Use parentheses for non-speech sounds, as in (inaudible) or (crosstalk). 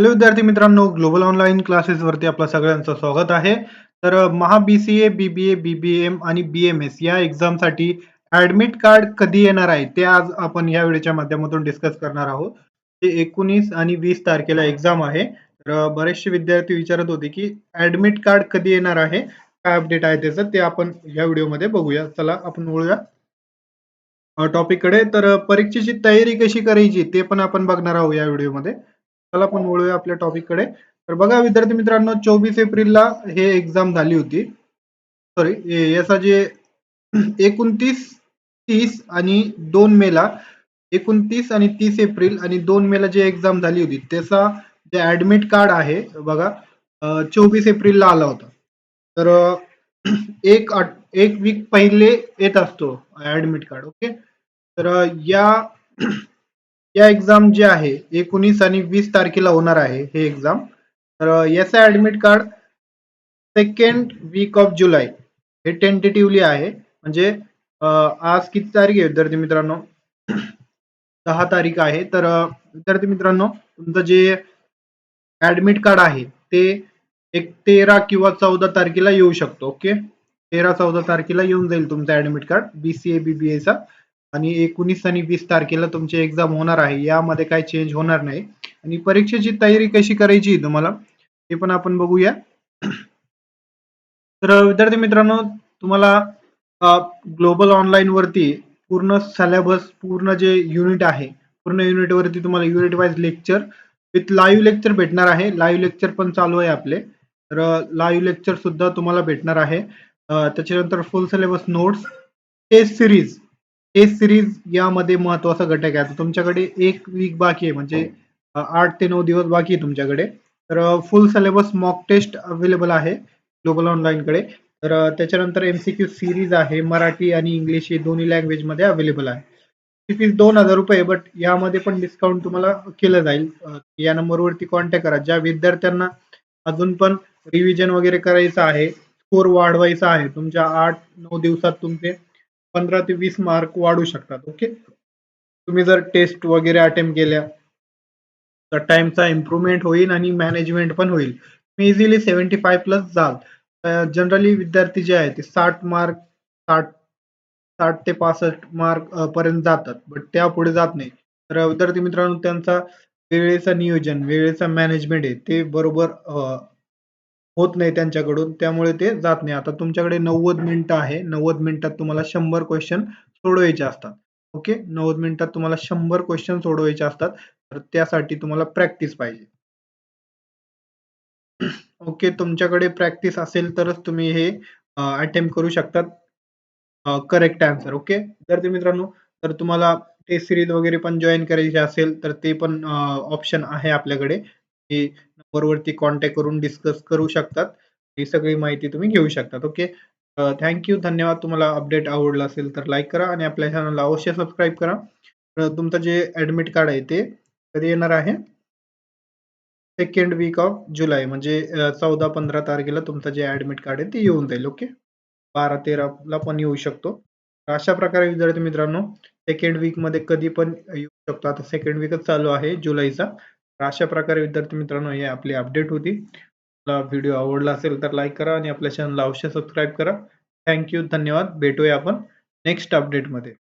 Hello विद्यार्थी मित्रांनो global online classes वरती आपलं सगळ्यांचं स्वागत आहे. तर महा B C A B B A B B M आणि बी एम एस या एक्झामसाठी ऍडमिट कार्ड कधी येणार आहे ते आज आपण या व्हिडिओच्या माध्यमातून डिस्कस करणार आहोत. ते एकोणीस आणि वीस तारखेला एक्झाम आहे. तर बरेचसे विद्यार्थी विचारत होते की ऍडमिट कार्ड कधी येणार आहे? काय अपडेट आहे त्याचं? ते आपण या व्हिडिओमध्ये बघूया. चला आपण बोलूया टॉपिककडे. तर परीक्षेची तयारी कशी करायची ते पण आपण बघणार आहोत या व्हिडिओमध्ये. चला आपण वळूया आपल्या टॉपिककडे. तर बघा विद्यार्थी मित्रांनो चोवीस एप्रिलला हे एक्झाम झाली होती. सॉरी याचा जे एकोणतीस तीस आणि दोन मेला एकोणतीस आणि तीस एप्रिल आणि दोन मेला जे एक्झाम झाली होती त्याचा जे ऍडमिट कार्ड आहे बघा चोवीस एप्रिलला आला होता. तर एक एक वीक पहिले येत असतो ऍडमिट कार्ड ओके तर या या एक्झाम जे आहे एकोणीस आणि वीस तारखेला होणार आहे हे एक्झाम तर याचं admit card second week of जुलै हे टेंटेटिव्हली आहे. म्हणजे आज किती तारीख आहे विद्यार्थी मित्रांनो? (clears throat) दहा तारीख आहे. तर विद्यार्थी मित्रांनो तुमचं जे ऍडमिट कार्ड आहे ते एक तेरा किंवा चौदा तारखेला येऊ शकतो ओके तेरा चौदा तारखेला येऊन जाईल तुमचं ऍडमिट कार्ड बीसीए बीबीएचा आणि एकोणीस आणि वीस तारखेला तुमची एक्झाम होणार आहे. यामध्ये काही चेंज होणार नाही. आणि परीक्षेची तयारी कशी करायची तुम्हाला ते पण आपण बघूया. तर विद्यार्थी मित्रांनो तुम्हाला ग्लोबल ऑनलाईन वरती पूर्ण सिलेबस पूर्ण जे युनिट आहे पूर्ण युनिट वरती तुम्हाला unit wise lecture with live lecture भेटणार आहे. लाईव्ह लेक्चर पण चालू आहे आपले. तर लाईव्ह लेक्चर सुद्धा तुम्हाला भेटणार आहे. त्याच्यानंतर full syllabus notes test series test series यामध्ये महत्त्वाचा घटक आहे. आता तुमच्याकडे एक वीक बाकी आहे. म्हणजे आठ ते नऊ दिवस बाकी आहे तुमच्याकडे. तर full syllabus mock test available आहे ग्लोबल ऑनलाईन कडे. तर एम त्याच्यानंतर एमसीक्यू सिरीज आहे. मराठी आणि इंग्लिश हे दोन्ही लँग्वेजमध्ये अवेलेबल आहे. ती फीस दोन हजार रुपये बट यामध्ये पण डिस्काउंट तुम्हाला केलं जाईल. या नंबरवरती कॉन्टॅक्ट करा. ज्या विद्यार्थ्यांना अजून पण रिव्हिजन वगैरे करायचं आहे स्कोर वाढवायचा आहे तुमच्या आठ नऊ दिवसात तुमचे पंधरा ते वीस मार्क वाढू शकतात ओके तुम्ही जर टेस्ट वगैरे अटेम्प्ट केल्या तर टाइमचा इम्प्रुव्हमेंट होईल आणि मॅनेजमेंट पण होईल. तुम्ही इझिली सेव्हन्टी फाय प्लस जाल जनरली विद्यार्थी जे आहे ते साठ मार्क साठ साठ ते पासष्ट मार्क पर्यंत जातात बट त्यापुढे जात नाही. तर विद्यार्थी मित्रांनो त्यांचा वेळेचं नियोजन वेळेचा मॅनेजमेंट आहे ते बरोबर होत नाही त्यांच्याकडून त्यामुळे ते जात नाही. आता तुमच्याकडे नव्वद मिनिटं आहे. नव्वद मिनिटात तुम्हाला शंभर क्वेश्चन सोडवायचे असतात. ओके नव्वद मिनिटात तुम्हाला शंभर क्वेश्चन सोडवायचे असतात. तर त्यासाठी तुम्हाला प्रॅक्टिस पाहिजे. ओके तुमच्याकडे प्रॅक्टिस असेल तरच तुम्ही हे अटेम्प्ट करू शकतात. करेक्ट आन्सर ओके विद्यार्थी मित्रांनो तर तुम्हाला टेस्ट सिरीज वगैरे पण जॉईन करायची असेल तर ते पण ऑप्शन आहे आपल्याकडे. हे कॉन्टॅक्ट करून डिस्कस करू शकतात. ही सगळी माहिती तुम्ही घेऊ शकतात. ओके थँक्यू धन्यवाद. तुम्हाला अपडेट आवडला असेल तर लाईक करा आणि आपल्या चॅनलला अवश्य सबस्क्राईब करा. तुमचं जे ऍडमिट कार्ड आहे ते कधी येणार आहे? सेकंड वीक ऑफ जुलै. म्हणजे चौदा पंधरा तारखेला तुमचं जे ऍडमिट कार्ड आहे ते येऊन जाईल. ओके बारा तेराला पण येऊ शकतो. अशा प्रकारे विद्यार्थी मित्रांनो सेकंड वीकमध्ये कधी पण येऊ शकतो. आता सेकंड वीकच चालू आहे जुलैचा. अशा प्रकारे विद्यार्थी मित्रांनो हे आपली अपडेट होती. व्हिडिओ आवडला असेल तर लाईक करा आणि आपल्या चॅनलला अवश्य सबस्क्राईब करा. थँक्यू धन्यवाद. भेटूया आपण नेक्स्ट अपडेटमध्ये